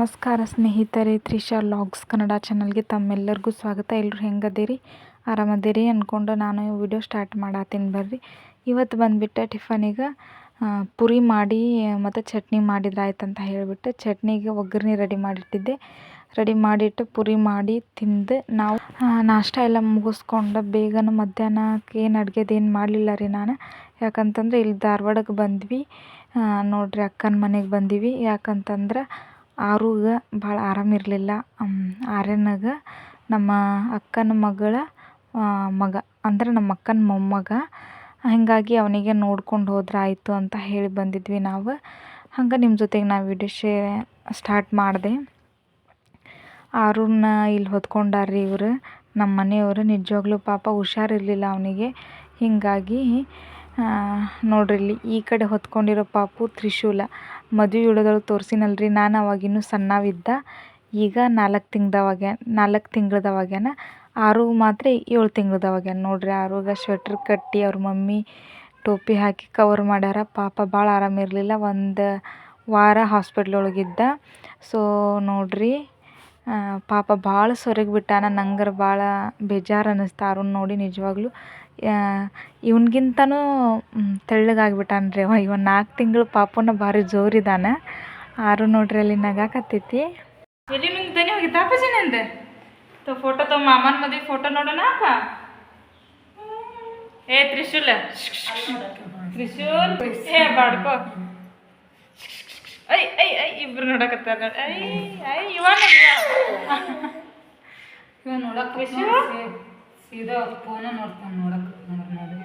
ನಮಸ್ಕಾರ ಸ್ನೇಹಿತರೆ, ತ್ರಿಷಾ ಲಾಗ್ಸ್ ಕನ್ನಡ ಚಾನಲ್ಗೆ ತಮ್ಮೆಲ್ಲರಿಗೂ ಸ್ವಾಗತ. ಎಲ್ಲರೂ ಹೆಂಗದಿರಿ? ಆರಾಮದಿರಿ ಅಂದ್ಕೊಂಡು ನಾನು ವಿಡಿಯೋ ಸ್ಟಾರ್ಟ್ ಮಾಡತ್ತೀನಿ ಬರ್ರಿ. ಇವತ್ತು ಬಂದುಬಿಟ್ಟು ಟಿಫನಿಗೆ ಪುರಿ ಮಾಡಿ, ಮತ್ತು ಚಟ್ನಿ ಮಾಡಿದ್ರಾಯ್ತು ಅಂತ ಹೇಳಿಬಿಟ್ಟು ಚಟ್ನಿಗೆ ಒಗ್ಗರಣೆ ರೆಡಿ ಮಾಡಿಟ್ಟಿದ್ದೆ. ರೆಡಿ ಮಾಡಿಟ್ಟು ಪುರಿ ಮಾಡಿ ತಿಂದು ನಾವು ನಾಷ್ಟ ಎಲ್ಲ ಮುಗಿಸ್ಕೊಂಡು ಬೇಗನ ಮಧ್ಯಾಹ್ನಕ್ಕೆ ಏನು ಅಡುಗೆದೇನು ಮಾಡಲಿಲ್ಲ ರೀ ನಾನು. ಯಾಕಂತಂದ್ರೆ ಇಲ್ಲಿ ಧಾರವಾಡಕ್ಕೆ ಬಂದ್ವಿ. ನೋಡ್ರಿ ಅಕ್ಕನ ಮನೆಗೆ ಬಂದೀವಿ. ಯಾಕಂತಂದ್ರೆ ಆರುಗೆ ಭಾಳ ಆರಾಮಿರಲಿಲ್ಲ ಆರ್ಯನಾಗ ನಮ್ಮ ಅಕ್ಕನ ಮಗಳ ಮಗ, ಅಂದ್ರೆ ನಮ್ಮ ಅಕ್ಕನ ಮೊಮ್ಮಗ. ಹಾಗಾಗಿ ಅವನಿಗೆ ನೋಡ್ಕೊಂಡು ಹೋದ್ರೆ ಆಯಿತು ಅಂತ ಹೇಳಿ ಬಂದಿದ್ವಿ ನಾವು. ಹಂಗೆ ನಿಮ್ಮ ಜೊತೆಗೆ ನಾವು ವಿಡಿಯೋ ಶೇ ಸ್ಟಾರ್ಟ್ ಮಾಡಿದೆ. ಆರುನ ಇಲ್ಲಿ ಹೊತ್ಕೊಂಡಾರ್ರಿ ಇವರು. ನಮ್ಮ ಮನೆಯವರು ನಿಜವಾಗ್ಲೂ ಪಾಪ ಹುಷಾರಿರಲಿಲ್ಲ ಅವನಿಗೆ. ಹೀಗಾಗಿ ನೋಡ್ರಿ ಇಲ್ಲಿ ಈ ಕಡೆ ಹೊತ್ಕೊಂಡಿರೋ ಪಾಪು ತ್ರಿಶೂಲ. ಮದುವೆ ವಿಡಿಯೋದೊಳಗೆ ತೋರಿಸಿನಲ್ರಿ. ನಾನು ಅವಾಗ ಇನ್ನೂ ಸಣ್ಣವಿದ್ದ. ಈಗ ನಾಲ್ಕು ತಿಂಗ್ಳದವಾಗ ನಾಲ್ಕು ತಿಂಗ್ಳದವಾಗ್ಯಾನ. ಆರು ಮಾತ್ರ ಏಳು ತಿಂಗ್ಳದವಾಗ್ಯಾನ. ನೋಡ್ರಿ ಆರುಗ ಸ್ವೆಟ್ರ್ ಕಟ್ಟಿ ಅವ್ರ ಮಮ್ಮಿ ಟೋಪಿ ಹಾಕಿ ಕವರ್ ಮಾಡ್ಯಾರ. ಪಾಪ ಭಾಳ ಆರಾಮಿರಲಿಲ್ಲ ಒಂದು ವಾರ ಹಾಸ್ಪಿಟ್ಲ್ ಒಳಗಿದ್ದ. ಸೊ ನೋಡ್ರಿ ಪಾಪ ಭಾಳ ಸೊರಗಿ ಬಿಟ್ಟಾನ ನಂಗರ ಭಾಳ ಬೇಜಾರು ಅನ್ನಿಸ್ತು ನೋಡಿ ನಿಜವಾಗ್ಲೂ ಇವನಿಗಿಂತನೂ ತೆಳ್ಳಗಾಗ್ಬಿಟ್ಟಾನೆ ರೀ ಅವ ಇವ ನಾಲ್ಕು ತಿಂಗಳು ಪಾಪನ ಭಾರಿ ಜೋರಿದಾನೆ. ಆರು ನೋಡ್ರಿ ಅಲ್ಲಿ ನಗಾಕತ್ತೈತಿ. ಎಲ್ಲಿ ನಿಮ್ಗೆ ದನಿ ಹೋಗಿ ಅಪ್ಪಾಜಿ ನಂದು? ತೋ ಫೋಟೋ ತೋ ಮಾಮನ ಮದುವೆ ಫೋಟೋ ನೋಡೋಣ ಅಪ್ಪ. ಏ ತ್ರಿಶೂಲ. ತ್ರಿಶೂಲ್. ಏ ಬಾಡ್ಕೋ. ಐ ಐ ಐ ಇಬ್ರು ನೋಡಕತ್ತಾರ. ಐ ಐ ಇವ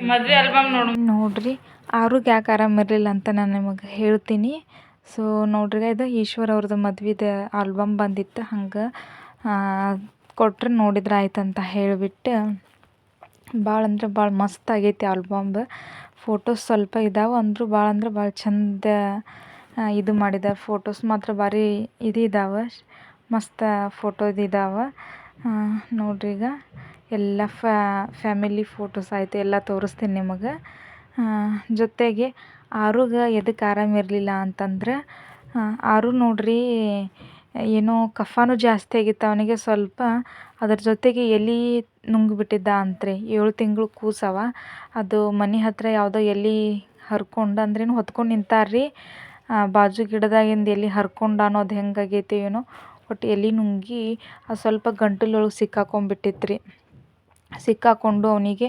ಮದ್ವೆ ಆಲ್ಬಮ್ ನೋಡು. ನೋಡ್ರಿ ಆರು ಯಾಕೆ ಆರಾಮಿರಲಿಲ್ಲ ಅಂತ ನಾನು ನಿಮಗೆ ಹೇಳ್ತೀನಿ. ಸೊ ನೋಡ್ರಿ ಇದು ಈಶ್ವರ್ ಅವ್ರದ್ದು ಮದ್ವೆದು ಆಲ್ಬಮ್ ಬಂದಿತ್ತು ಹಂಗೆ ಕೊಟ್ರೆ ನೋಡಿದ್ರೆ ಆಯ್ತು ಅಂತ ಹೇಳಿಬಿಟ್ಟು ಭಾಳ ಅಂದ್ರೆ ಭಾಳ ಮಸ್ತ್ ಆಗೈತಿ ಆಲ್ಬಮ್ ಫೋಟೋಸ್ ಸ್ವಲ್ಪ ಇದಾವೆ ಅಂದರೂ ಭಾಳ ಅಂದ್ರೆ ಭಾಳ ಚಂದ ಇದು ಮಾಡಿದ. ಫೋಟೋಸ್ ಮಾತ್ರ ಭಾರಿ ಇದು ಇದಾವೆ ಮಸ್ತ್ ಫೋಟೋದಿದಾವೆ ನೋಡ್ರಿ ಈಗ. ಎಲ್ಲ ಫ್ಯಾಮಿಲಿ ಫೋಟೋಸ್ ಆಯಿತು, ಎಲ್ಲ ತೋರಿಸ್ತೀನಿ ನಿಮಗೆ. ಜೊತೆಗೆ ಆರುಗೆ ಎದಕ್ಕೆ ಆರಾಮಿರಲಿಲ್ಲ ಅಂತಂದ್ರೆ ಆರು ನೋಡ್ರಿ, ಏನೋ ಕಫಾನು ಜಾಸ್ತಿ ಆಗಿತ್ತು ಅವನಿಗೆ ಸ್ವಲ್ಪ. ಅದ್ರ ಜೊತೆಗೆ ಎಲೆ ನುಂಗಿಬಿಟ್ಟಿದ್ದ ಅಂತ್ರಿ, ಏಳು ತಿಂಗಳು ಕೂಸವ. ಅದು ಮನೆ ಹತ್ತಿರ ಯಾವುದೋ ಎಲೆ ಹರ್ಕೊಂಡು ಅಂದ್ರೇನು ಹೊತ್ಕೊಂಡು ನಿಂತಾರ್ರಿ. ಬಾಜು ಗಿಡದಾಗಿಂದ ಎಲೆ ಹರ್ಕೊಂಡು ಅನ್ನೋದು ಹೆಂಗಾಗೈತಿ ಏನೋ ಒಟ್ಟು ಎಲೆ ನುಂಗಿ, ಅದು ಸ್ವಲ್ಪ ಗಂಟಲೊಳಗೆ ಸಿಕ್ಕಾಕೊಂಡ್ಬಿಟ್ಟಿತ್ರಿ. ಸಿಕ್ಕಾಕೊಂಡು ಅವನಿಗೆ,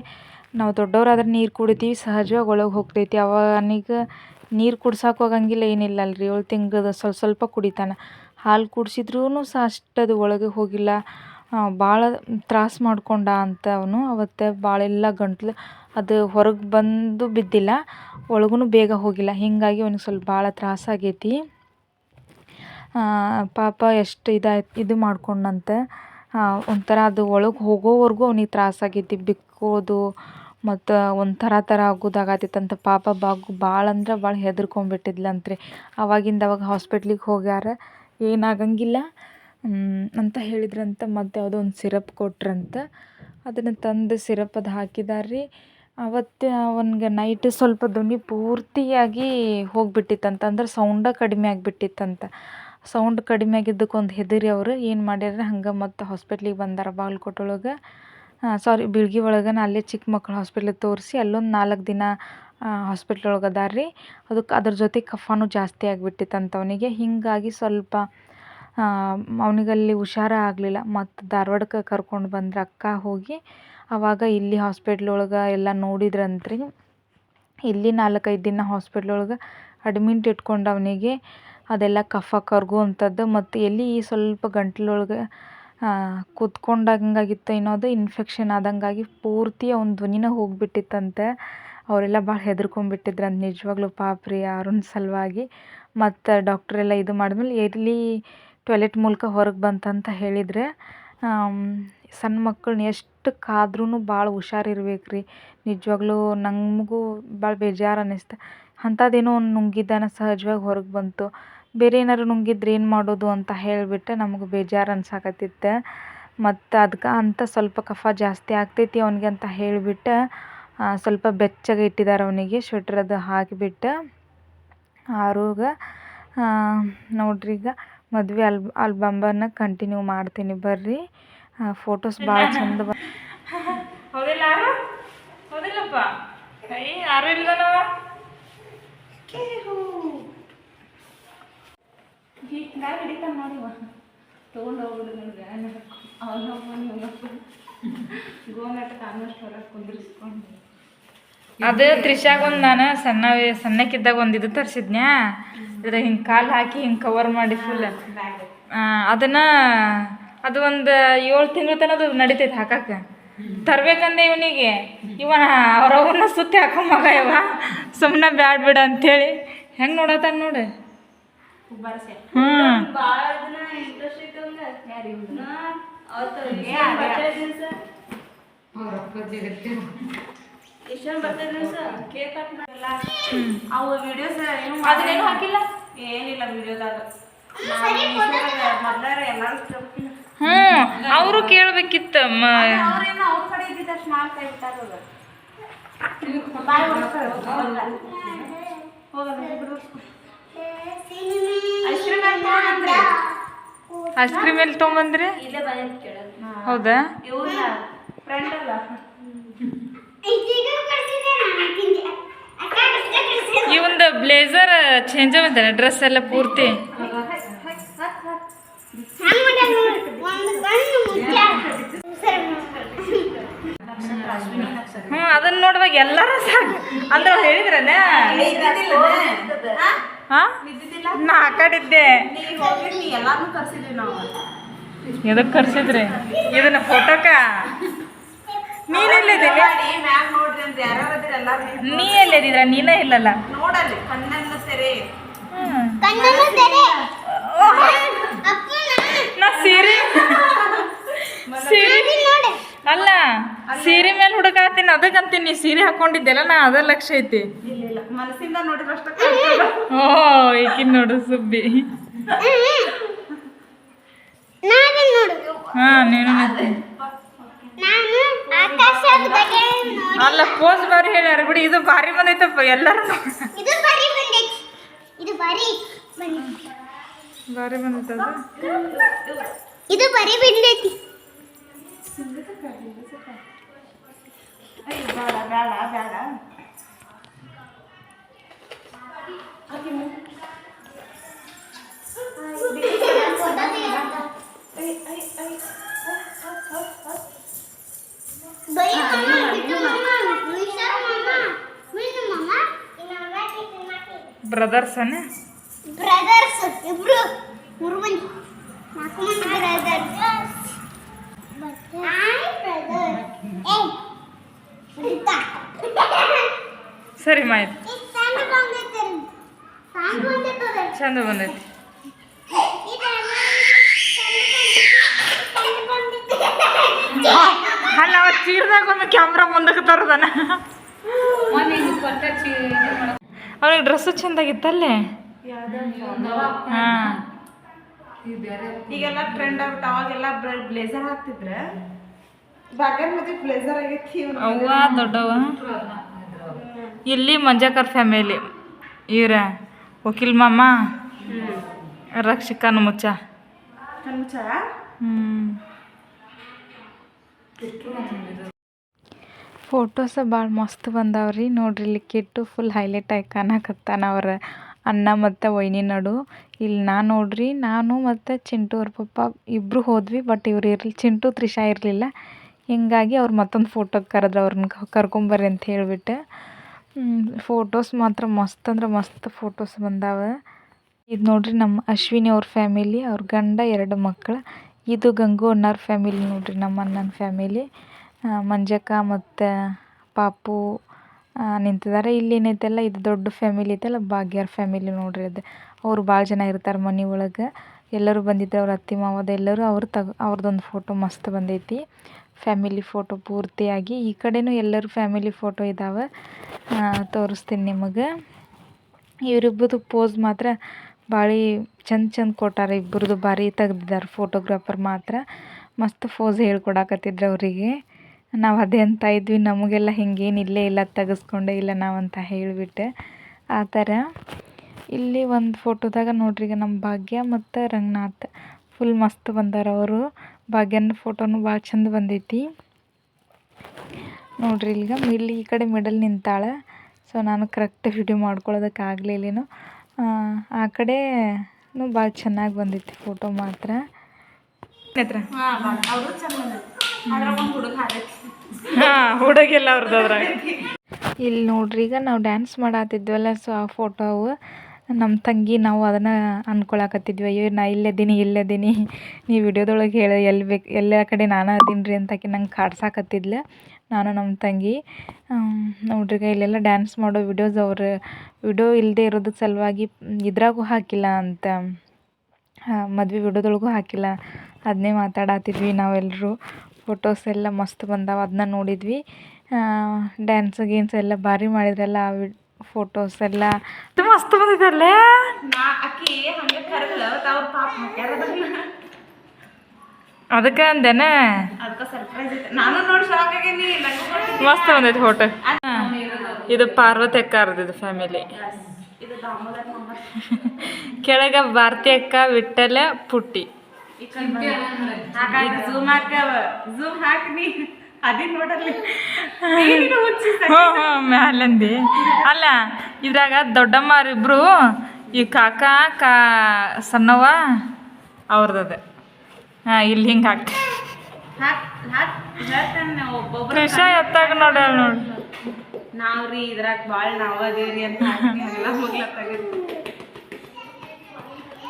ನಾವು ದೊಡ್ಡವರಾದ್ರೆ ನೀರು ಕುಡಿತೀವಿ, ಸಹಜವಾಗಿ ಒಳಗೆ ಹೋಗ್ತೈತಿ. ಅವನಿಗೆ ನೀರು ಕುಡ್ಸಕ್ಕೆ ಹೋಗಂಗಿಲ್ಲ ಏನಿಲ್ಲ ಅಲ್ರಿ ಏಳು ತಿಂಗದ ಸ್ವಲ್ಪ ಸ್ವಲ್ಪ ಕುಡಿತಾನೆ. ಹಾಲು ಕುಡ್ಸಿದ್ರೂ ಸಹ ಅಷ್ಟದು ಒಳಗೆ ಹೋಗಿಲ್ಲ. ಭಾಳ ತ್ರಾಸು ಮಾಡ್ಕೊಂಡ ಅಂತ ಅವನು. ಅವತ್ತು ಭಾಳೆಲ್ಲ ಗಂಟ್ಲು ಅದು ಹೊರಗೆ ಬಂದು ಬಿದ್ದಿಲ್ಲ. ಒಳಗೂ ಬೇಗ ಹೋಗಿಲ್ಲ. ಹೀಗಾಗಿ ಅವ್ನಿಗೆ ಸ್ವಲ್ಪ ಭಾಳ ತ್ರಾಸಾಗೈತಿ ಪಾಪ ಎಷ್ಟು ಇದಾಯ್ತು ಇದು ಮಾಡ್ಕೊಂಡಂತೆ. ಒಂಥರ ಅದು ಒಳಗೆ ಹೋಗೋವರೆಗೂ ಅವ್ನಿಗೆ ತ್ರಾಸಾಗೈತಿ ಬಿಕ್ಕೋದು, ಮತ್ತು ಒಂಥರ ಥರ ಆಗೋದಾಗತ್ತಿತ್ತಂತ ಪಾಪ ಬಾಗು ಭಾಳ ಅಂದ್ರೆ ಭಾಳ ಹೆದರ್ಕೊಂಬಿಟ್ಟಿದ್ಲಂತ್ರಿ. ಅವಾಗಿಂದ ಅವಾಗ ಹಾಸ್ಪಿಟ್ಲಿಗೆ ಹೋಗ್ಯಾರ, ಏನಾಗಂಗಿಲ್ಲ ಅಂತ ಹೇಳಿದ್ರಂತ ಮತ್ತು ಯಾವುದೋ ಒಂದು ಸಿರಪ್ ಕೊಟ್ರಂತ. ಅದನ್ನು ತಂದು ಸಿರಪ್ ಅದು ಹಾಕಿದಾರೆ ರೀ ಅವತ್ತು ಅವನಿಗೆ ನೈಟ್ ಸ್ವಲ್ಪ ಧ್ವನಿ ಪೂರ್ತಿಯಾಗಿ ಹೋಗಿಬಿಟ್ಟಿತ್ತಂತ, ಅಂದ್ರೆ ಸೌಂಡ ಕಡಿಮೆ ಆಗಿಬಿಟ್ಟಿತ್ತಂತ. ಸೌಂಡ್ ಕಡಿಮೆ ಆಗಿದ್ದಕ್ಕೆ ಒಂದು ಹೆದರಿ ಅವರು, ಏನು ಮಾಡ್ಯಾರ, ಹಂಗೆ ಮತ್ತು ಹಾಸ್ಪಿಟ್ಲಿಗೆ ಬಂದಾರ ಬಾಗಲಕೋಟೆ ಒಳಗೆ ಸಾರಿ ಬೀಳ್ಗಿ ಒಳಗೆ ಅಲ್ಲೇ ಚಿಕ್ಕ ಮಕ್ಳು ಹಾಸ್ಪಿಟ್ಲಿಗೆ ತೋರಿಸಿ, ಅಲ್ಲೊಂದು ನಾಲ್ಕು ದಿನ ಹಾಸ್ಪಿಟ್ಲ್ ಒಳಗೆ ಅದಾರ ರೀ. ಅದಕ್ಕೆ ಅದ್ರ ಜೊತೆ ಕಫಾನು ಜಾಸ್ತಿ ಆಗಿಬಿಟ್ಟಿತ್ತಂತ ಅವನಿಗೆ. ಹೀಗಾಗಿ ಸ್ವಲ್ಪ ಅವನಿಗಲ್ಲಿ ಹುಷಾರ ಆಗಲಿಲ್ಲ. ಮತ್ತು ಧಾರವಾಡಕ್ಕೆ ಕರ್ಕೊಂಡು ಬಂದ್ರೆ ಅಕ್ಕ ಹೋಗಿ ಆವಾಗ ಇಲ್ಲಿ ಹಾಸ್ಪಿಟ್ಲ್ ಒಳಗೆ ಎಲ್ಲ ನೋಡಿದ್ರಂತ್ರಿ. ಇಲ್ಲಿ ನಾಲ್ಕೈದು ದಿನ ಹಾಸ್ಪಿಟ್ಲ್ ಒಳಗೆ ಅಡ್ಮಿಂಟ್ ಇಟ್ಕೊಂಡು ಅವನಿಗೆ ಅದೆಲ್ಲ ಕಫ ಕರ್ಗುವಂಥದ್ದು ಮತ್ತು ಎಲ್ಲಿ ಸ್ವಲ್ಪ ಗಂಟ್ಲೊಳಗೆ ಕೂತ್ಕೊಂಡಂಗಾಗಿತ್ತು ಏನೋ ಇನ್ಫೆಕ್ಷನ್ ಆದಂಗಾಗಿ ಪೂರ್ತಿ ಅವ್ನ ಧ್ವನಿನೇ ಹೋಗಿಬಿಟ್ಟಿತ್ತಂತೆ. ಅವರೆಲ್ಲ ಭಾಳ ಹೆದರ್ಕೊಂಡ್ಬಿಟ್ಟಿದ್ರಂತೆ ನಿಜವಾಗ್ಲೂ ಪಾಪ ರೀ ಆರುನ್ ಸಲುವಾಗಿ. ಮತ್ತು ಡಾಕ್ಟ್ರೆಲ್ಲ ಇದು ಮಾಡಿದ್ಮೇಲೆ ಎಲ್ಲಿ ಟಾಯ್ಲೆಟ್ ಮೂಲಕ ಹೊರಗೆ ಬಂತಂತ ಹೇಳಿದರೆ ಸಣ್ಣ ಮಕ್ಕಳನ್ನ ಎಷ್ಟು ಕಾದ್ರೂ ಭಾಳ ಹುಷಾರಿರ್ಬೇಕು ರೀ ನಿಜವಾಗ್ಲೂ ನಮಗೂ ಭಾಳ ಬೇಜಾರು ಅನ್ನಿಸ್ತು ಅಂಥದ್ದೇನೋ ಒಂದು ನುಂಗಿದ್ದಾನೆ ಸಹಜವಾಗಿ ಹೊರಗೆ ಬಂತು. ಬೇರೆ ಏನಾದ್ರು ನುಂಗಿದ್ರೆ ಏನು ಮಾಡೋದು ಅಂತ ಹೇಳಿಬಿಟ್ಟು ನಮಗೆ ಬೇಜಾರು ಅನ್ಸಾಕತ್ತಿತ್ತು. ಮತ್ತು ಅದಕ್ಕೆ ಅಂತ ಸ್ವಲ್ಪ ಕಫ ಜಾಸ್ತಿ ಆಗ್ತೈತಿ ಅವನಿಗೆ ಅಂತ ಹೇಳಿಬಿಟ್ಟು ಸ್ವಲ್ಪ ಬೆಚ್ಚಗೆ ಇಟ್ಟಿದ್ದಾರೆ ಅವನಿಗೆ ಸ್ವೆಟ್ರ್ ಅದು ಹಾಕಿಬಿಟ್ಟು. ಆರೋಗ್ಯ ನೋಡ್ರಿ ಈಗ ಮದುವೆ ಅಲ್, ಆಲ್ಬಂಬನ್ನು ಕಂಟಿನ್ಯೂ ಮಾಡ್ತೀನಿ ಬರ್ರಿ. ಫೋಟೋಸ್ ಭಾಳ ಚಂದ ಬ ತೊಗೊಂಡು ಹೋಗ್ಬಿಡು ನನಗೆ ಗೋನಾಟಕ ಅನ್ನೋಷ್ಟು ಹೊರಗೆ ಕುಂದಿರಿಸ್ಕೊಂಡು ಅದು ತ್ರಿಶಾಗ ಒಂದು ನಾನು ಸಣ್ಣ ಸಣ್ಣಕ್ಕಿದ್ದಾಗ ಒಂದು ಇದು ತರಿಸಿದ್ನ್ಯಾ? ಇದ್ರ ಹಿಂಗೆ ಕಾಲು ಹಾಕಿ ಹಿಂಗೆ ಕವರ್ ಮಾಡಿ ಫುಲ್ ಅದನ್ನ ಅದು ಒಂದು ಏಳು ತಿಂಗಳ ತನಕ ಅದು ನಡಿತೈತೆ ಹಾಕಕ್ಕೆ ತರ್ಬೇಕಂದೆ ಇವನಿಗೆ. ಇವ ಅವರವನ್ನ ಸುತ್ತಿ ಹಾಕೋ ಮಗ ಇವ. ಸುಮ್ಮನೆ ಬ್ಯಾಡ್ ಬಿಡ ಅಂತೇಳಿ. ಹೆಂಗೆ ನೋಡತ್ತಾನ ನೋಡು. ಹ್ಞೂ ಅವು ವಿಡಿಯೋಸ್ ಏನು ಅದನ್ನೇನು ಹಾಕಿಲ್ಲ? ಏನಿಲ್ಲ ವಿಡಿಯೋದಾಗ ಮೊದ್ಲಾರ ಎಲ್ಲಾರು ಹ್ಞೂ ಅವರು ಕೇಳಬೇಕಿತ್ತು ಐಸ್ ಕ್ರೀಮ್ ಎಲ್ಲಿ ತೊಗೊಂಬಂದ್ರಿ? ಹೌದಾ? ಇವಂದ ಬ್ಲೇಸರ್ ಚೇಂಜ್ ಆಗ್ತಾನೆ ಡ್ರೆಸ್ ಎಲ್ಲ ಪೂರ್ತಿ? ಹ್ಞೂ ಅದನ್ನ ನೋಡುವಾಗ ಎಲ್ಲರೂ ಸಾಕು. ಅಂದ್ರೆ ಅವ್ರು ಹೇಳಿದ್ರನ ಹಾಂ? ನಾ ಆ ಕಡೆ ಇದ್ದೆ ಹೋಗಿ ನೀ ಎಲ್ಲಾರ್ನೂ ಕರ್ಸಿದ್ವಿ ನಾವು ಎದಕ್ಕೆ ಕರ್ಸಿದ್ರಿ? ಇದನ್ನ ಫೋಟೋಕ ಯಾರ್ಯಾರು ಅದಿರ ನೀ ಎಲ್ಲಿದ್ದೀರ ನೀನೇ ಇಲ್ಲಲ್ಲ? ನೋಡಲ್ಲಿ ಕಣ್ಣನ್ನ ತೆರೆ ಸೀರೆ. ಸೀರೆ. ಅಲ್ಲ ಸೀರೆ ಮೇಲೆ ಹುಡುಕಾತೀನಿ ಅದಕ್ಕಂತೀನಿ ನೀ ಸೀರೆ ಹಾಕೊಂಡಿದ್ದೆಲ್ಲ ನಾ ಅದ ಲಕ್ಷ ಐತಿ. ಮನಸ್ಸಿಂದ ಓ ಈಕಿನ್ ನೋಡು ಸುಬ್ಬಿ. ಹಾ ನೀನು ನಾನು ಆಕಾಶದ ನೋಡಿ. ಅಲ್ಲ ಪೋಸ್ ಬಾರಿ ಹೇಳ್ಯಾರ ಬಿಡಿ ಇದು ಭಾರಿ ಬಂದೈತಪ್ಪ ಎಲ್ಲರೂ. ಇದು ಬಾರಿ ಬಂದೈತಿ. ಇದು ಬಾರಿ ಬಂದೈತಿ. ಭಾರಿ ಬಂದೈತದ ಇದು ಬರಿ ಬಂದೈತಿ ಬೇಡ ಬೇಡ ಬೇಡ ಬರಿ ಮಮ್ಮ ಇಬ್ರು ಮೂರು ಮಂದಿ ನಾಲ್ಕು ಮಂದಿ ಬ್ರದರ್ಸ್ ಸರಿ ಮಾಯ್ತು ಚಂದ ಬಂದೈತಿ ಅಲ್ಲ ಅವ ಚೀರ್ದಾಗ ಒಂದು ಕ್ಯಾಮ್ರಾ ಮುಂದಕ್ಕೆ ತರದನ. ಅವ್ನಿಗೆ ಡ್ರೆಸ್ಸು ಚಂದಾಗಿತ್ತಲ್ಲೇ? ಈಗೆಲ್ಲ ಟ್ರೆಂಡ್ ಆಗ್ಬಿಟ್ಟು ಅವಾಗೆಲ್ಲ ಬ್ಲೇಸರ್ ಹಾಕ್ತಿದ್ರೆ ಬಾಗನ್ ಮತ್ತೆ ಬ್ಲೇಸರ್ ಆಗೈತಿ ಅವ್ವ ದೊಡ್ಡವ ಇಲ್ಲಿ ಮಂಜಾಕರ್ ಫ್ಯಾಮಿಲಿ ಇವ್ರ ವಕೀಲ್ ಮಾಮ ರಕ್ಷಿಕಾನ್ ಮುಚ್ಚ ಕಣ್ಮುಚ್ಚ ಹ್ಮ್. ಫೋಟೋಸ ಭಾಳ ಮಸ್ತ್ ಬಂದಾವ್ರಿ. ನೋಡ್ರಿ ಇಲ್ಲಿ ಕಿಟ್ಟು ಫುಲ್ ಹೈಲೈಟ್ ಆಗಿ ಕಾಣಕತ್ತಾನ ಅವ್ರ. ಅಣ್ಣ ಮತ್ತು ವೈನಿ ನಡು. ಇಲ್ಲಿ ನಾನು ನೋಡ್ರಿ, ನಾನು ಮತ್ತು ಚಿಂಟು ಅವ್ರ ಪಪ್ಪ ಇಬ್ಬರು ಹೋದ್ವಿ ಬಟ್ ಇವ್ರು ಇರ್ಲಿ, ಚಿಂಟು, ತ್ರಿಷಾ ಇರಲಿಲ್ಲ. ಹಿಂಗಾಗಿ ಅವ್ರು ಮತ್ತೊಂದು ಫೋಟೋಗೆ ಕರೆದ್ರು ಅವ್ರನ್ನ ಕರ್ಕೊಂಬರ್ರಿ ಅಂತ ಹೇಳಿಬಿಟ್ಟು. ಫೋಟೋಸ್ ಮಾತ್ರ ಮಸ್ತ್ ಅಂದ್ರೆ ಮಸ್ತ್ ಫೋಟೋಸ್ ಬಂದಾವೆ. ಇದು ನೋಡ್ರಿ ನಮ್ಮ ಅಶ್ವಿನಿ ಅವ್ರ ಫ್ಯಾಮಿಲಿ ಅವ್ರ ಗಂಡ ಎರಡು ಮಕ್ಕಳು ಇದು ಗಂಗು ಅಣ್ಣವ್ರ ಫ್ಯಾಮಿಲಿ ನೋಡ್ರಿ ನಮ್ಮ ಅಣ್ಣನ ಫ್ಯಾಮಿಲಿ ಮಂಜಕ್ಕ ಮತ್ತು ಪಾಪು ನಿಂತಿದ್ದಾರೆ. ಇಲ್ಲಿ ಏನೈತಲ್ಲ ಇದು ದೊಡ್ಡ ಫ್ಯಾಮಿಲಿ ಐತಲ್ಲ ಭಾಗ್ಯರ ಫ್ಯಾಮಿಲಿ ನೋಡ್ರಿ ಅದು. ಅವ್ರು ಭಾಳ ಜನ ಇರ್ತಾರೆ ಮನೆ ಒಳಗೆ. ಎಲ್ಲರೂ ಬಂದಿದ್ರು, ಅವ್ರ ಅತ್ತೆ ಮಾವದ ಎಲ್ಲರೂ ಅವ್ರು ತಗ ಅವ್ರದ್ದೊಂದು ಫೋಟೋ ಮಸ್ತ್ ಬಂದೈತಿ. ಫ್ಯಾಮಿಲಿ ಫೋಟೋ ಪೂರ್ತಿಯಾಗಿ. ಈ ಕಡೆನೂ ಎಲ್ಲರೂ ಫ್ಯಾಮಿಲಿ ಫೋಟೋ ಇದ್ದಾವೆ ತೋರಿಸ್ತೀನಿ ನಿಮಗೆ. ಇವರಿಬ್ಬರದು ಪೋಸ್ ಮಾತ್ರ ಭಾಳ ಚಂದ ಚಂದ ಕೊಟ್ಟಾರ. ಇಬ್ಬರದು ಭಾರಿ ತೆಗ್ದಿದ್ದಾರೆ ಫೋಟೋಗ್ರಾಫರ್ ಮಾತ್ರ. ಮಸ್ತ್ ಫೋಸ್ ಹೇಳ್ಕೊಡಕತ್ತಿದ್ರು ಅವರಿಗೆ. ನಾವು ಅದೇ ಅಂತ ಇದ್ವಿ, ನಮಗೆಲ್ಲ ಹಿಂಗೇನು ಇಲ್ಲೇ ಇಲ್ಲ, ತೆಗೆಸ್ಕೊಂಡೇ ಇಲ್ಲ ನಾವಂತ ಹೇಳಿಬಿಟ್ಟೆ. ಆ ಥರ ಇಲ್ಲಿ ಒಂದು ಫೋಟೋದಾಗ ನೋಡ್ರಿ ಈಗ ನಮ್ಮ ಭಾಗ್ಯ ಮತ್ತು ರಂಗನಾಥ್. ಫುಲ್ ಮಸ್ತ್ ಬಂದಾರ ಅವರು. ಭಾಗ್ಯನ ಫೋಟೋನು ಭಾಳ ಚಂದ ಬಂದೈತಿ. ನೋಡ್ರಿ ಈಗ ಇಲ್ಲಿ ಈ ಕಡೆ ಮಿಡಲ್ ನಿಂತಾಳೆ. ಸೊ ನಾನು ಕರೆಕ್ಟ್ ವಿಡಿಯೋ ಮಾಡ್ಕೊಳ್ಳೋದಕ್ಕೆ ಆಗಲಿಲ್ಲೇನು ಆ ಕಡೆನೂ ಭಾಳ ಚೆನ್ನಾಗಿ ಬಂದಿತ್ತು ಫೋಟೋ ಮಾತ್ರ. ಹತ್ರ ಹಾಂ ಹುಡುಗಿಲ್ಲ ಅವ್ರದ್ದು ಅದ್ರಾಗ. ಇಲ್ಲಿ ನೋಡ್ರಿ ಈಗ ನಾವು ಡ್ಯಾನ್ಸ್ ಮಾಡತ್ತಿದ್ವಲ್ಲ ಸೊ ಆ ಫೋಟೋ ಅವು ನಮ್ಮ ತಂಗಿ ನಾವು ಅದನ್ನು ಅನ್ಕೊಳಕತ್ತಿದ್ವಿ. ಅಯ್ಯೋ ನಾ ಇಲ್ಲದೀನಿ ಇಲ್ಲದೀನಿ ನೀವು ವಿಡಿಯೋದೊಳಗೆ ಹೇಳಿ ಎಲ್ಲಿ ಬೇಕು ಎಲ್ಲ ಕಡೆ ನಾನು ಅದೀನಿ ರೀ ಅಂತ ಆಕಿ ನಂಗೆ ಕಾಡ್ಸಾಕತ್ತಿದ್ಲೆ ನಾನು ನಮ್ಮ ತಂಗಿ. ನೋಡ್ರಿಗ ನೋಡ್ರಿ ಇಲ್ಲೆಲ್ಲ ಡ್ಯಾನ್ಸ್ ಮಾಡೋ ವಿಡಿಯೋಸ್ ಅವ್ರು ವಿಡಿಯೋ ಇಲ್ಲದೆ ಇರೋದ್ರ ಸಲುವಾಗಿ ಇದ್ರಾಗೂ ಹಾಕಿಲ್ಲ ಅಂತ ಮದುವೆ ವಿಡಿಯೋದೊಳಗೂ ಹಾಕಿಲ್ಲ. ಅದನ್ನೇ ಮಾತಾಡತ್ತಿದ್ವಿ ನಾವೆಲ್ಲರೂ ಫೋಟೋಸ್ ಎಲ್ಲ ಮಸ್ತ್ ಬಂದಾವ ಅದನ್ನ ನೋಡಿದ್ವಿ. ಡ್ಯಾನ್ಸ್ ಗೀನ್ಸ್ ಎಲ್ಲ ಭಾರಿ ಮಾಡಿದ್ರಲ್ಲ ಆ ಫೋಟೋಸ್ ಎಲ್ಲ. ಮಸ್ತ್ ಬಂದಿದ್ದಲ್ಲೇ ಅದಕ್ಕೆ ಅಂದೇನ. ಮಸ್ತ್ ಬಂದೈತಿ ಫೋಟೋ ಇದು ಪಾರ್ವತಿ ಅಕ್ಕ ಅರ್ದಿದ್ದು ಫ್ಯಾಮಿಲಿ ಕೆಳಗೆ ಭಾರತಿ ಅಕ್ಕ ವಿಠಲ ಪುಟ್ಟಿ. ಝೂಮ್ ಹಾಕವ. ಝೂಮ್ ಹಾಕಿ ಅದೇ ನೋಡಲ್ಲಿ. ಹ್ಞೂ ಹ್ಞೂ ಮ್ಯಾಲಂದಿ. ಅಲ್ಲ ಇದ್ರಾಗ ದೊಡ್ಡಮ್ಮರಿಬ್ರು ಈ ಕಾಕ ಕಾ ಸಣ್ಣವ ಅವ್ರದ್ದು. ಹಾಂ ಇಲ್ಲಿ ಹಿಂಗೆ ಹಾಕಿ. ಹಾಕ್ ಹಾಕ್. ಹೇಳ್ತಾನೆ ಒಬ್ಬೊಬ್ರು ಕೃಷ ಎತ್ತಾಗ ನೋಡ. ನೋಡಿ ನಾವ್ರಿ ಇದ್ರಾಗ ಭಾಳ ನಾವ್ ಅದೇವ್ರಿ ಅಂತ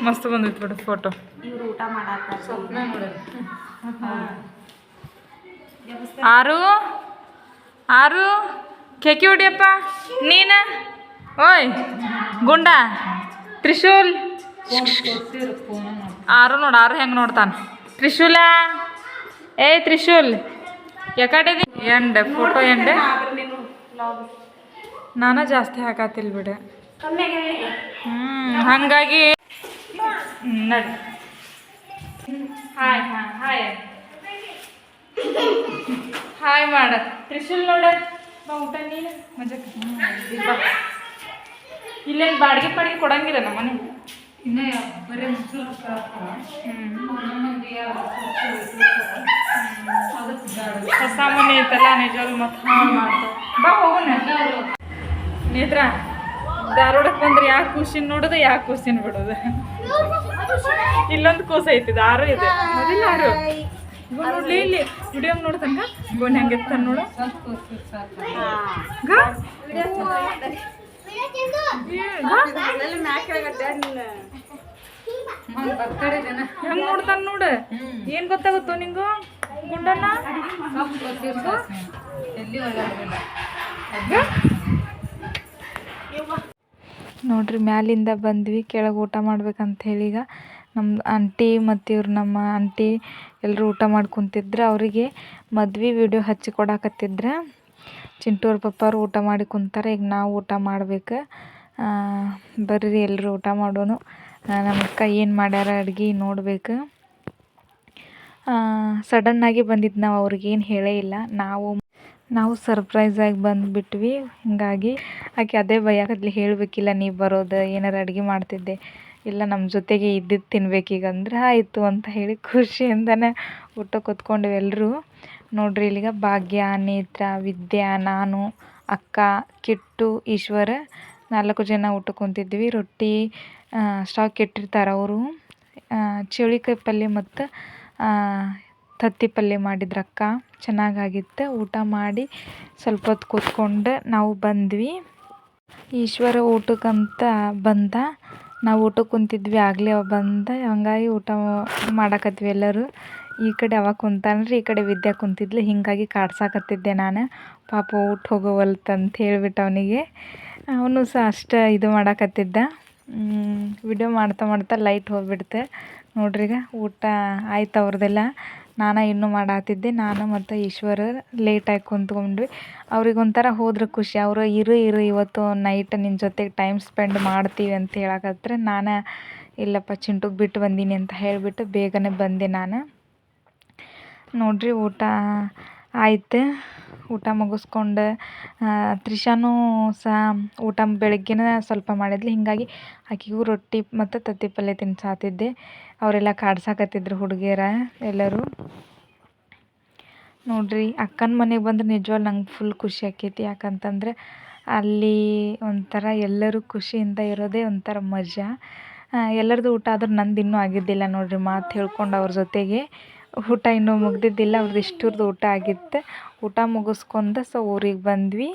ಮಸ್ತ್ ಬಂದೈತಿ ಬಿಡು ಫೋಟೋ ಇವ್ರು ಊಟ ಮಾಡಾಕ ಸ್ವಪ್ನ ಆರು ಆರು ಕೆಕಿ ಹೊಡಿಯಪ್ಪ ನೀನ? ಓಯ್ ಗುಂಡ ತ್ರಿಶೂಲ್. ಆರು ನೋಡು ಆರು ಹೆಂಗೆ ನೋಡ್ತಾನ? ತ್ರಿಶೂಲ? ಏಯ್ ತ್ರಿಶೂಲ್. ಯಾಕಡೆ ಎಂಡ್ ಫೋಟೋ ಎಂಡ್. ನಾನ ಜಾಸ್ತಿ ಹಾಕತಿಲ್ ಬಿಡ. ಹ್ಮ್ ಹಂಗಾಗಿ. ಹ್ಞೂ ನಡಿ. ಹಾಯ್ ಹಾಂ ಹಾಯ್ ಹಾಯ್ ಮಾಡ ತ್ರಿಶೂಲ್ ನೋಡ. ಬಾ ಊಟ ನೀನು. ಮಜಕ್ಕೆ ಬಾ. ಇಲ್ಲೇನು ಬಾಡಿಗೆ ಪಾಡಿಗೆ ಕೊಡಂಗಿಲ್ಲ ನಮ್ಮ ಮನೆ. ಹೊಸ ಮನೆ ಐತಲ್ಲ ನಿಜವಾಗ್ಲು ಮತ್ತೆ ಹಾಳು ಮಾಡ್ತಾವ ಬಾ ಹೋಗೋಣ ನೇತ್ರ ಧಾರವಾಡಕ್ಕೆ ಬಂದ್ರೆ ಯಾಕೆ ಖುಷಿನ ನೋಡೋದು ಯಾಕೆ ಖುಷಿನ ಬಿಡೋದು? ಇಲ್ಲೊಂದು ಕೋಸ ಐತಿದ ಆರು ಇದೆ. ಅದಿಲ್ಲ ಆರು. ನೋಡ್ಲಿ ಇಲ್ಲಿ ವಿಡಿಯೋ ನೋಡ್ತಂಗ ಗೋನ್ ಹೆಂಗೆ ನೋಡು. ಹೆಂಗ್ ನೋಡ್ತಾನ ನೋಡು? ಏನ್ ಗೊತ್ತಾಗುತ್ತೋ ನಿಂಗು? ಗುಂಡಣ್ಣ? ನೋಡ್ರಿ, ಮ್ಯಾಲಿಂದ ಬಂದ್ವಿ, ಕೆಳಗೆ ಊಟ ಮಾಡ್ಬೇಕಂತ ಹೇಳಿ ಈಗ. ನಮ್ಮ ಆಂಟಿ ಮತ್ತು ಇವ್ರು ನಮ್ಮ ಆಂಟಿ ಎಲ್ಲರೂ ಊಟ ಮಾಡಿ ಅವರಿಗೆ ಮದ್ವೆ ವಿಡಿಯೋ ಹಚ್ಚಿ ಕೊಡಾಕತ್ತಿದ್ರ. ಚಿಂಟೂರ್ ಅವ್ರು ಊಟ ಮಾಡಿ ಕುಂತಾರೆ, ಈಗ ನಾವು ಊಟ ಮಾಡ್ಬೇಕು. ಬರ್ರಿ ಎಲ್ಲರೂ ಊಟ ಮಾಡೋನು. ನಮ್ಮ ಅಕ್ಕ ಏನು ಮಾಡ್ಯಾರ ಅಡುಗೆ ನೋಡ್ಬೇಕು. ಸಡನ್ನಾಗಿ ಬಂದಿದ್ದು ನಾವು ಅವ್ರಿಗೇನು ಹೇಳೇ ಇಲ್ಲ. ನಾವು ನಾವು ಸರ್ಪ್ರೈಸಾಗಿ ಬಂದುಬಿಟ್ವಿ. ಹಿಂಗಾಗಿ ಆಕೆ ಅದೇ ಭಯಕತ್ಲಿ ಹೇಳಬೇಕಿಲ್ಲ ನೀ ಬರೋದು, ಏನಾರು ಅಡುಗೆ ಮಾಡ್ತಿದ್ದೆ, ಇಲ್ಲ ನಮ್ಮ ಜೊತೆಗೆ ಇದ್ದಿದ್ದು ತಿನ್ಬೇಕೀಗ ಅಂದ್ರೆ ಆಯಿತು ಅಂತ ಹೇಳಿ ಖುಷಿಯಿಂದನೇ ಊಟ ಕೂತ್ಕೊಂಡ್ವಿ ಎಲ್ಲರೂ ನೋಡ್ರಿ, ಇಲ್ಲಿಗ ಭಾಗ್ಯ, ನೇತ್ರ, ವಿದ್ಯಾ, ನಾನು, ಅಕ್ಕ, ಕಿಟ್ಟು, ಈಶ್ವರ ನಾಲ್ಕು ಜನ ಊಟ ಕುಂತಿದ್ವಿ. ರೊಟ್ಟಿ ಸ್ಟಾಕ್ ಇಟ್ಟಿರ್ತಾರೆ ಅವರು. ಚೌಳಿಕಾಯಿ ಪಲ್ಯ ಮತ್ತು ತತ್ತಿ ಪಲ್ಯ ಮಾಡಿದ್ರಕ್ಕ ಚೆನ್ನಾಗಾಗಿತ್ತು. ಊಟ ಮಾಡಿ ಸ್ವಲ್ಪ ಹೊತ್ತು ಕೂತ್ಕೊಂಡು ನಾವು ಬಂದ್ವಿ. ಈಶ್ವರ ಊಟಕ್ಕಂತ ಬಂದ. ನಾವು ಊಟಕ್ಕೆ ಕುಂತಿದ್ವಿ. ಆಗಲೇ ಅವ ಬಂದ. ಹಂಗಾಗಿ ಊಟ ಮಾಡಕತ್ವಿ ಎಲ್ಲರೂ. ಈ ಕಡೆ ಅವ ಕುಂತಾನ್ರಿ, ಈ ಕಡೆ ವಿದ್ಯಾ ಕುಂತಿದ್ಲು. ಹೀಗಾಗಿ ಕಾಡ್ಸಾಕತ್ತಿದ್ದೆ ನಾನು. ಪಾಪ ಊಟ ಹೋಗೋವಲ್ತಂತ ಹೇಳ್ಬಿಟ್ಟು ಅವನಿಗೆ. ಅವನು ಸಹ ಅಷ್ಟು ಇದು ಮಾಡಾಕತ್ತಿದ್ದ. ವಿಡಿಯೋ ಮಾಡ್ತಾ ಮಾಡ್ತಾ ಲೈಟ್ ಹೋಗ್ಬಿಡ್ತೆ. ನೋಡ್ರಿಗ, ಊಟ ಆಯ್ತು ಅವ್ರದ್ದೆಲ್ಲ ನಾನು ಇನ್ನೂ ಮಾಡಾತಿದ್ದೆ. ನಾನು ಮತ್ತು ಈಶ್ವರ ಲೇಟಾಗಿ ಕುಂತ್ಕೊಂಡ್ವಿ. ಅವ್ರಿಗೆ ಒಂಥರ ಹೋದ್ರೆ ಖುಷಿ. ಅವರು ಇರು ಇರು, ಇವತ್ತು ನೈಟ್ ನಿನ್ನ ಜೊತೆಗೆ ಟೈಮ್ ಸ್ಪೆಂಡ್ ಮಾಡ್ತೀವಿ ಅಂತ ಹೇಳಕತ್ರೆ ನಾನು, ಇಲ್ಲಪ್ಪ ಚಿಂಟುಗೆ ಬಿಟ್ಟು ಬಂದೀನಿ ಅಂತ ಹೇಳಿಬಿಟ್ಟು ಬೇಗನೆ ಬಂದೆ ನಾನು. ನೋಡಿರಿ ಊಟ ಆಯ್ತು. ಊಟ ಮುಗಿಸ್ಕೊಂಡು ತ್ರಿಷಾನೂ ಸಹ ಊಟ ಬೆಳಗ್ಗೆನೇ ಸ್ವಲ್ಪ ಮಾಡಿದ್ಲು. ಹೀಗಾಗಿ ಆಕೆಗೂ ರೊಟ್ಟಿ ಮತ್ತು ತತ್ತಿ ಪಲ್ಯ ತಿನ್ಸಾತಿದ್ದೆ ಅವರೆಲ್ಲ ಕಾಡ್ಸಾಕತ್ತಿದ್ರು ಹುಡುಗಿಯರ ಎಲ್ಲರೂ. ನೋಡ್ರಿ, ಅಕ್ಕನ ಮನೆಗೆ ಬಂದ್ರೆ ನಿಜವಾಗ್ಲು ನಂಗೆ ಫುಲ್ ಖುಷಿ ಆಕೈತಿ. ಯಾಕಂತಂದ್ರೆ ಅಲ್ಲಿ ಒಂಥರ ಎಲ್ಲರೂ ಖುಷಿಯಿಂದ ಇರೋದೇ ಒಂಥರ ಮಜಾ. ಎಲ್ಲರದು ಊಟ ಆದ್ರೆ ನಂದು ಇನ್ನೂ ಆಗಿದ್ದಿಲ್ಲ ನೋಡ್ರಿ ಮಾತು ಹೇಳ್ಕೊಂಡು ಅವ್ರ ಜೊತೆಗೆ. ಊಟ ಇನ್ನೂ ಮುಗಿದಿದ್ದಿಲ್ಲ ಅವ್ರದ್ದು ಇಷ್ಟುರ್ದು ಊಟ ಆಗಿತ್ತು. ಊಟ ಮುಗಿಸ್ಕೊಂಡು ಸೊ ಊರಿಗೆ ಬಂದ್ವಿ.